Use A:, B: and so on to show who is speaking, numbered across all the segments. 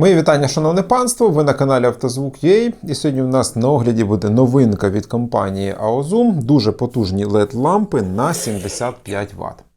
A: Мої вітання, шановне панство. Ви на каналі Автозвук.ua і сьогодні у нас на огляді буде новинка від компанії AOZOOM. Дуже потужні LED лампи на 75 Вт.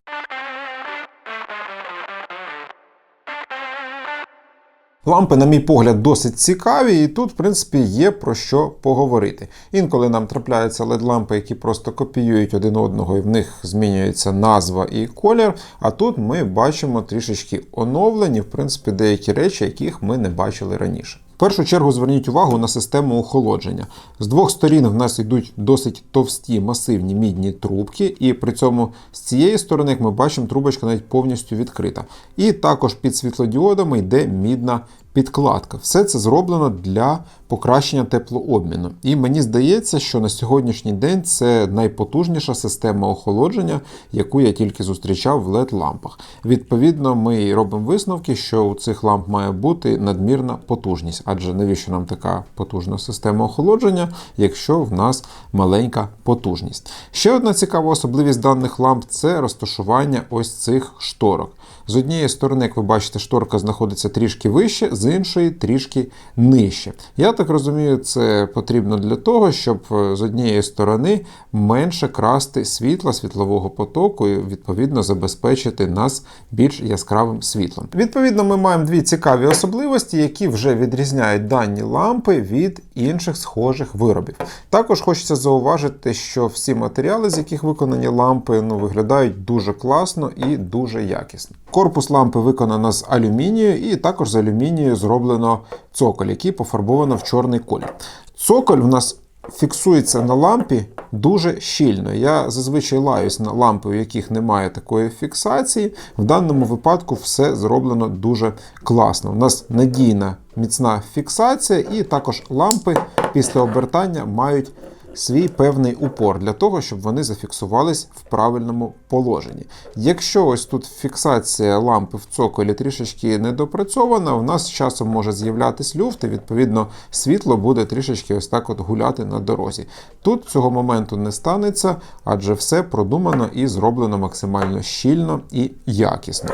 A: Лампи, на мій погляд, досить цікаві, і тут, в принципі, є про що поговорити. Інколи нам трапляються LED-лампи, які просто копіюють один одного, і в них змінюється назва і колір. А тут ми бачимо трішечки оновлені, в принципі, деякі речі, яких ми не бачили раніше. Першу чергу зверніть увагу на систему охолодження. З двох сторін в нас йдуть досить товсті масивні мідні трубки, і при цьому з цієї сторони, як ми бачимо, трубочка навіть повністю відкрита. І також під світлодіодами йде мідна підкладка. Все це зроблено для покращення теплообміну. І мені здається, що на сьогоднішній день це найпотужніша система охолодження, яку я тільки зустрічав в LED-лампах. Відповідно, ми робимо висновки, що у цих ламп має бути надмірна потужність, адже навіщо нам така потужна система охолодження, якщо в нас маленька потужність. Ще одна цікава особливість даних ламп це розташування ось цих шторок. З однієї сторони, як ви бачите, шторка знаходиться трішки вище, з іншої трішки нижче. Я так розумію, це потрібно для того, щоб е, з однієї сторони менше красти світла світлового потоку і відповідно забезпечити нас більш яскравим світлом. Відповідно, ми маємо дві цікаві особливості, які вже відрізняють дані лампи від інших схожих виробів. Також хочеться зауважити, що всі матеріали, з яких виконані лампи, ну, виглядають дуже класно і дуже якісно. Корпус лампи виконано з алюмінію, і також з алюмінію зроблено цоколь, який пофарбовано в чорний колір. Цоколь у нас фіксується на лампі дуже щільно. Я зазвичай лаюсь на лампи, у яких немає такої фіксації. В даному випадку все зроблено дуже класно. У нас надійна міцна фіксація, і також лампи після обертання мають свій певний упор для того, щоб вони зафіксувались в правильному положенні. Якщо ось тут фіксація лампи в цоколі трішечки недопрацьована, у нас з часом може з'являтись люфт, і відповідно світло буде трішечки ось так от гуляти на дорозі. Тут цього моменту не станеться, адже все продумано і зроблено максимально щільно і якісно.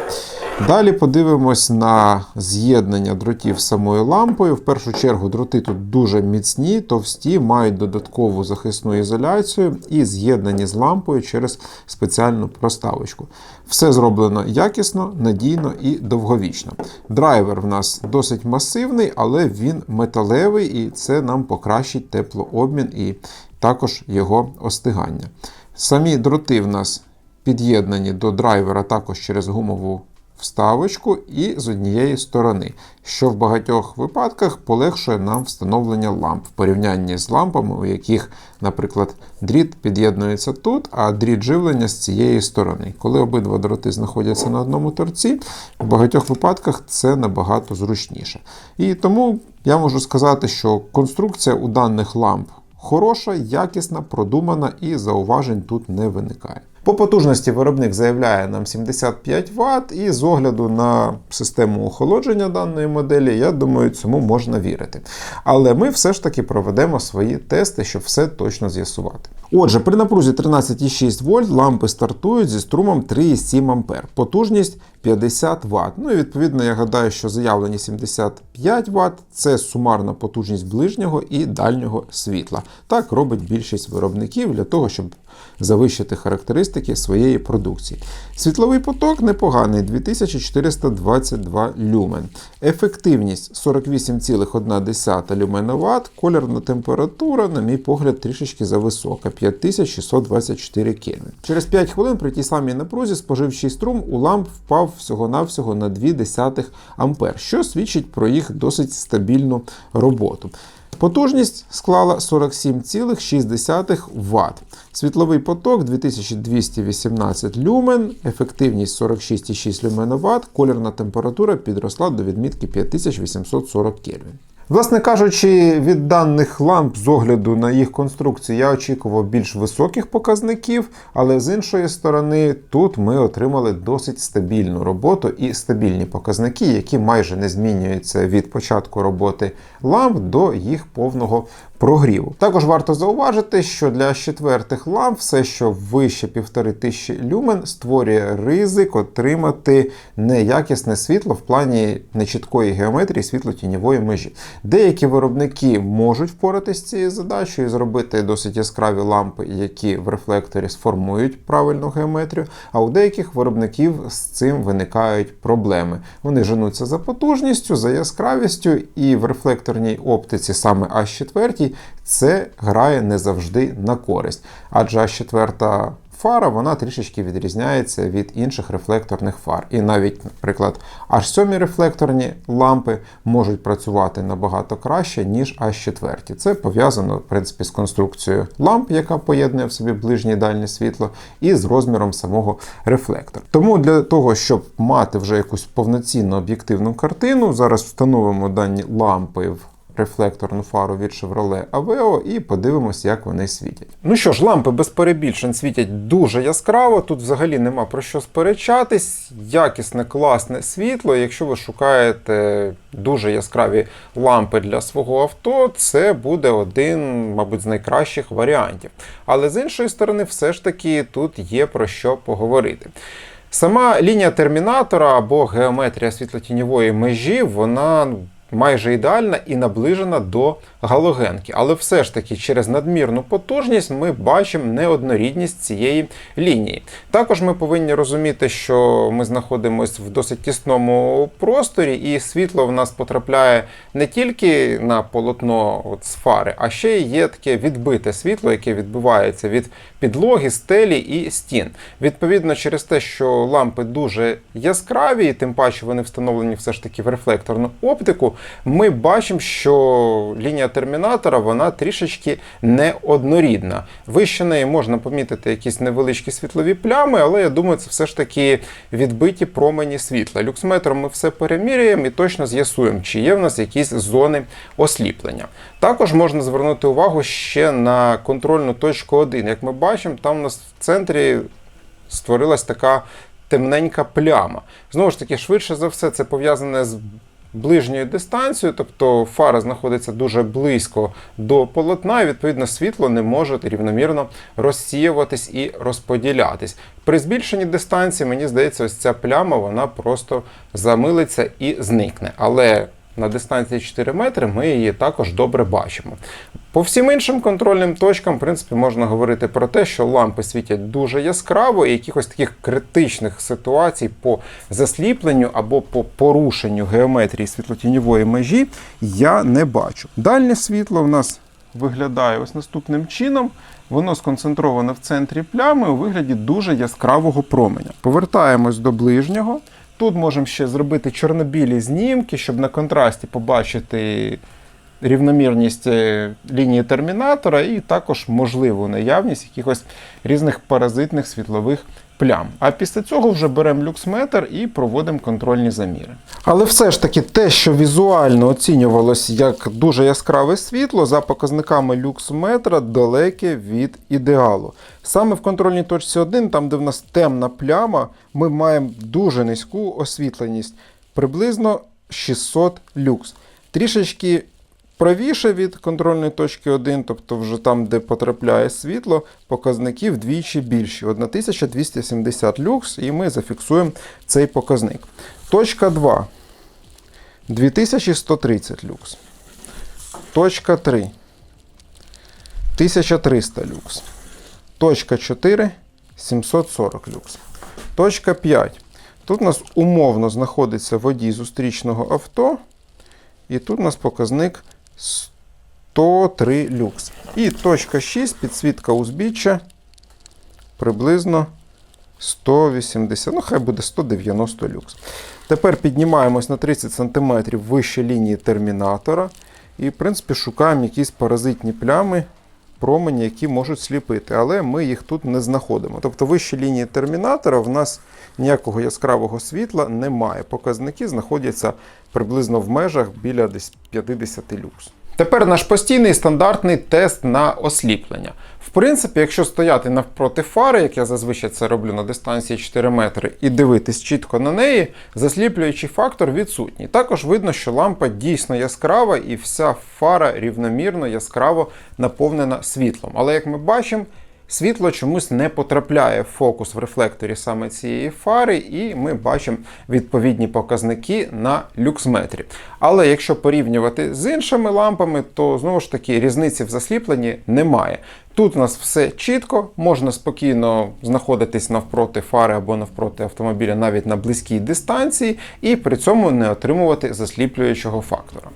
A: Далі подивимось на з'єднання дротів з самою лампою. В першу чергу дроти тут дуже міцні, товсті, мають додаткову захисну ізоляцію і з'єднані з лампою через спеціальну проставочку. Все зроблено якісно, надійно і довговічно. Драйвер в нас досить масивний, але він металевий, і це нам покращить теплообмін і також його остигання. Самі дроти в нас під'єднані до драйвера також через гумову вставочку і з однієї сторони, що в багатьох випадках полегшує нам встановлення ламп в порівнянні з лампами, у яких, наприклад, дріт під'єднується тут, а дріт живлення з цієї сторони. Коли обидва дроти знаходяться на одному торці, в багатьох випадках це набагато зручніше. І тому я можу сказати, що конструкція у даних ламп хороша, якісна, продумана і зауважень тут не виникає. По потужності виробник заявляє нам 75 Вт, і з огляду на систему охолодження даної моделі, я думаю, цьому можна вірити. Але ми все ж таки проведемо свої тести, щоб все точно з'ясувати. Отже, при напрузі 13,6 вольт лампи стартують зі струмом 3,7 А. Потужність 50 Вт. Ну і відповідно, я гадаю, що заявлені 75 Вт це сумарна потужність ближнього і дальнього світла. Так робить більшість виробників для того, щоб завищити характеристики своєї продукції. Світловий поток непоганий 2422 люмен. Ефективність 48,1 люмена Вт. Кольорна температура, на мій погляд, трішечки зависока 5624 Кельвін. Через 5 хвилин при тій самій напрузі споживчий струм у ламп впав всього-навсього на 0,2 А, що свідчить про їх досить стабільну роботу. Потужність склала 47,6 Вт. Світловий поток 2218 люмен, ефективність 46,6 люмен колірна температура підросла до відмітки 5840 Кельвін. Власне кажучи, від даних ламп з огляду на їх конструкцію я очікував більш високих показників, але з іншої сторони, тут ми отримали досить стабільну роботу і стабільні показники, які майже не змінюються від початку роботи ламп до їх повного прогріву. Також варто зауважити, що для четвертих ламп все, що вище 1500 люмен, створює ризик отримати неякісне світло в плані нечіткої геометрії світло-тіньової межі. Деякі виробники можуть впоратися з цією задачею і зробити досить яскраві лампи, які в рефлекторі сформують правильну геометрію. А у деяких виробників з цим виникають проблеми. Вони женуться за потужністю, за яскравістю, і в рефлекторній оптиці саме H4 це грає не завжди на користь. Адже H4 фара вона трішечки відрізняється від інших рефлекторних фар. І навіть, наприклад, H7 рефлекторні лампи можуть працювати набагато краще, ніж H4. Це пов'язано, в принципі, з конструкцією ламп, яка поєднує в собі ближнє і дальнє світло, і з розміром самого рефлектора. Тому для того, щоб мати вже якусь повноцінну об'єктивну картину, зараз встановимо дані лампи в рефлекторну фару від Chevrolet Aveo і подивимось, як вони світять. Ну що ж, лампи без перебільшень світять дуже яскраво. Тут взагалі нема про що сперечатись. Якісне, класне світло. Якщо ви шукаєте дуже яскраві лампи для свого авто, це буде один, мабуть, з найкращих варіантів. Але з іншої сторони, все ж таки тут є про що поговорити. Сама лінія термінатора або геометрія світлотіньової межі, вона майже ідеальна і наближена до галогенки. Але все ж таки через надмірну потужність ми бачимо неоднорідність цієї лінії. Також ми повинні розуміти, що ми знаходимося в досить тісному просторі, і світло в нас потрапляє не тільки на полотно от, з фари, а ще є таке відбите світло, яке відбивається від підлоги, стелі і стін. Відповідно, через те, що лампи дуже яскраві, і тим паче вони встановлені все ж таки в рефлекторну оптику, ми бачимо, що лінія термінатора вона трішечки неоднорідна. Вище неї можна помітити якісь невеличкі світлові плями, але я думаю, це все ж таки відбиті промені світла. Люксметром ми все переміряємо і точно з'ясуємо, чи є в нас якісь зони осліплення. Також можна звернути увагу ще на контрольну точку 1. Як ми бачимо, там у нас в центрі створилась така темненька пляма. Знову ж таки, швидше за все, це пов'язане з ближньою дистанцією, тобто фара знаходиться дуже близько до полотна, і відповідно світло не може рівномірно розсіюватись і розподілятись. При збільшенні дистанції, мені здається, ось ця пляма вона просто замилиться і зникне. Але на дистанції 4 метри ми її також добре бачимо. По всім іншим контрольним точкам, в принципі, можна говорити про те, що лампи світять дуже яскраво, і якихось таких критичних ситуацій по засліпленню або по порушенню геометрії світлотіньової межі я не бачу. Дальнє світло в нас виглядає ось наступним чином. Воно сконцентроване в центрі плями у вигляді дуже яскравого променя. Повертаємось до ближнього. Тут можемо ще зробити чорнобілі знімки, щоб на контрасті побачити рівномірність е, лінії термінатора і також можливу наявність якихось різних паразитних світлових плям. А після цього вже беремо люксметр і проводимо контрольні заміри. Але все ж таки те, що візуально оцінювалось як дуже яскраве світло, за показниками люксметра далеке від ідеалу. Саме в контрольній точці 1, там де в нас темна пляма, ми маємо дуже низьку освітленість, приблизно 600 люкс. Трішечки правіше від контрольної точки 1, тобто вже там, де потрапляє світло, показники вдвічі більші. 1270 люкс, і ми зафіксуємо цей показник. Точка 2. 2130 люкс. Точка 3. 1300 люкс. Точка 4 740 люкс. Точка 5. Тут у нас умовно знаходиться водій зустрічного авто. І тут у нас показник 103 люкс. І точка 6, підсвітка узбіччя приблизно 180, ну хай буде 190 люкс. Тепер піднімаємось на 30 см вище лінії термінатора. І, в принципі, шукаємо якісь паразитні плями, промені, які можуть сліпити, але ми їх тут не знаходимо. Тобто вищі лінії термінатора в нас ніякого яскравого світла немає. Показники знаходяться приблизно в межах біля десь 50 люкс. Тепер наш постійний стандартний тест на осліплення. В принципі, якщо стояти навпроти фари, як я зазвичай це роблю на дистанції 4 метри, і дивитись чітко на неї, засліплюючий фактор відсутній. Також видно, що лампа дійсно яскрава і вся фара рівномірно яскраво наповнена світлом. Але як ми бачимо, світло чомусь не потрапляє в фокус в рефлекторі саме цієї фари, і ми бачимо відповідні показники на люксметрі. Але якщо порівнювати з іншими лампами, то знову ж таки різниці в засліпленні немає. Тут у нас все чітко, можна спокійно знаходитись навпроти фари або навпроти автомобіля навіть на близькій дистанції, і при цьому не отримувати засліплюючого фактора.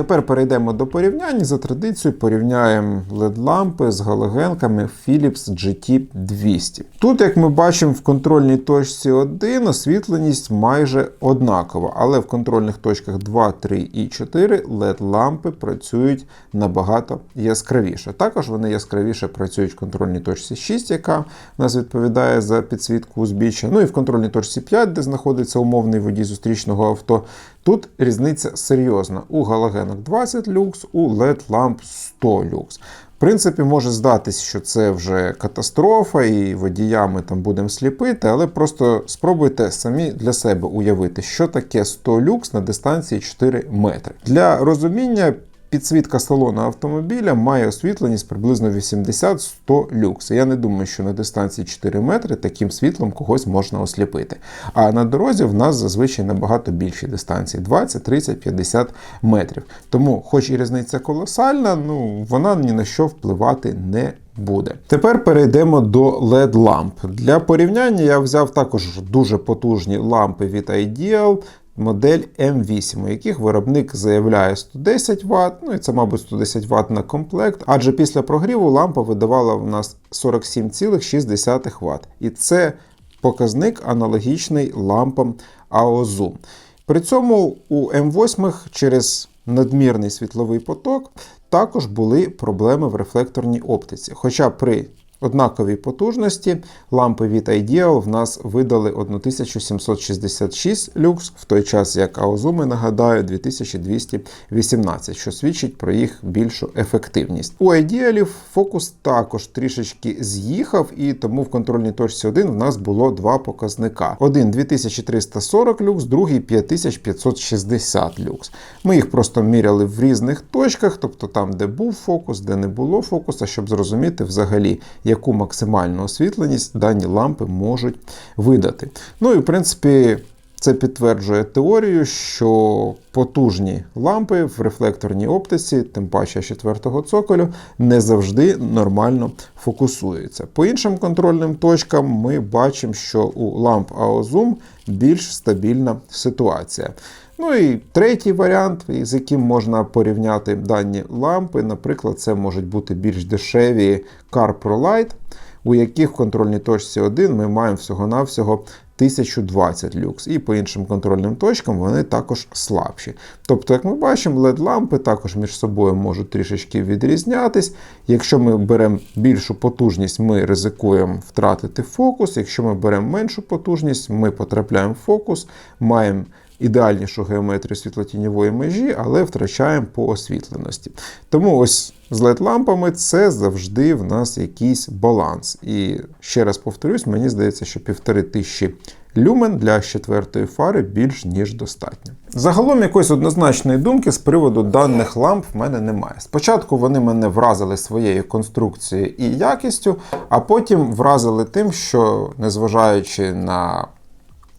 A: Тепер перейдемо до порівнянь. За традицією порівняємо LED-лампи з галогенками Philips GT200. Тут, як ми бачимо, в контрольній точці 1 освітленість майже однакова, але в контрольних точках 2, 3 і 4 LED-лампи працюють набагато яскравіше. Також вони яскравіше працюють в контрольній точці 6, яка у нас відповідає за підсвітку узбіччя. Ну і в контрольній точці 5, де знаходиться умовний водій зустрічного авто. Тут різниця серйозна. У галогенок 20 люкс, у LED ламп 100 люкс. В принципі, може здатись, що це вже катастрофа, і водіями там будемо сліпити, але просто спробуйте самі для себе уявити, що таке 100 люкс на дистанції 4 метри. Для розуміння. Підсвітка салону автомобіля має освітленість приблизно 80-100 люкс. Я не думаю, що на дистанції 4 метри таким світлом когось можна осліпити. А на дорозі в нас зазвичай набагато більші дистанції 20, 30, 50 метрів. Тому, хоч і різниця колосальна, ну вона ні на що впливати не буде. Тепер перейдемо до LED ламп. Для порівняння я взяв також дуже потужні лампи від Ideal модель М8, у яких виробник заявляє 110 Вт, ну і це, мабуть, 110 Вт на комплект, адже після прогріву лампа видавала в нас 47,6 Вт. І це показник аналогічний лампам AOZoom. При цьому у М8 через надмірний світловий поток також були проблеми в рефлекторній оптиці. Хоча при однаковій потужності лампи від Ideal в нас видали 1766 люкс, в той час як Aozumi, нагадаю, 2218, що свідчить про їх більшу ефективність. У Ideal фокус також трішечки з'їхав, і тому в контрольній точці 1 в нас було два показника: один 2340 люкс, другий 5560 люкс. Ми їх просто міряли в різних точках, тобто там, де був фокус, де не було фокуса, щоб зрозуміти взагалі яку максимальну освітленість дані лампи можуть видати. Ну і в принципі. Це підтверджує теорію, що потужні лампи в рефлекторній оптиці, тим паче четвертого цоколю, не завжди нормально фокусуються. По іншим контрольним точкам ми бачимо, що у ламп AOZoom більш стабільна ситуація. Ну і третій варіант, з яким можна порівняти дані лампи, наприклад, це можуть бути більш дешеві CarProLight, у яких в контрольній точці 1 ми маємо всього-навсього 1020 люкс. І по іншим контрольним точкам вони також слабші. Тобто, як ми бачимо, LED-лампи також між собою можуть трішечки відрізнятись. Якщо ми беремо більшу потужність, ми ризикуємо втратити фокус. Якщо ми беремо меншу потужність, ми потрапляємо в фокус, маємо ідеальнішу геометрію світлотіньової межі, але втрачаємо по освітленості. Тому ось з LED-лампами це завжди в нас якийсь баланс. І ще раз повторюсь, мені здається, що півтори тисячі люмен для четвертої фари більш ніж достатньо. Загалом якоїсь однозначної думки з приводу даних ламп в мене немає. Спочатку вони мене вразили своєю конструкцією і якістю, а потім вразили тим, що незважаючи на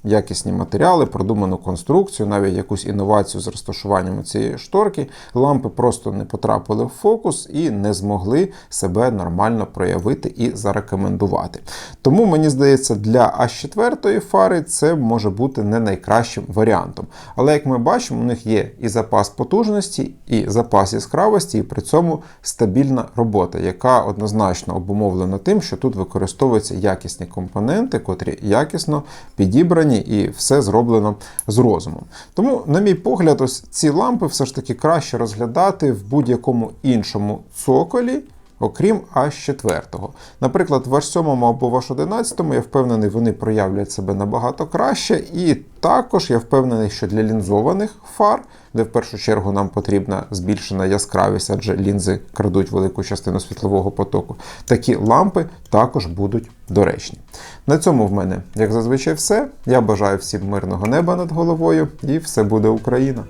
A: якісні матеріали, продуману конструкцію, навіть якусь інновацію з розташуванням цієї шторки, лампи просто не потрапили в фокус і не змогли себе нормально проявити і зарекомендувати. Тому мені здається, для А4 фари це може бути не найкращим варіантом. Але як ми бачимо, у них є і запас потужності, і запас яскравості, і при цьому стабільна робота, яка однозначно обумовлена тим, що тут використовуються якісні компоненти, котрі якісно підібрані дизайні, і все зроблено з розумом. Тому, на мій погляд, ось ці лампи все ж таки краще розглядати в будь-якому іншому цоколі. Окрім А4. Наприклад, в H7 або в H11, я впевнений, вони проявлять себе набагато краще. І також я впевнений, що для лінзованих фар, де в першу чергу нам потрібна збільшена яскравість, адже лінзи крадуть велику частину світлового потоку, такі лампи також будуть доречні. На цьому в мене, як зазвичай, все. Я бажаю всім мирного неба над головою, і все буде Україна!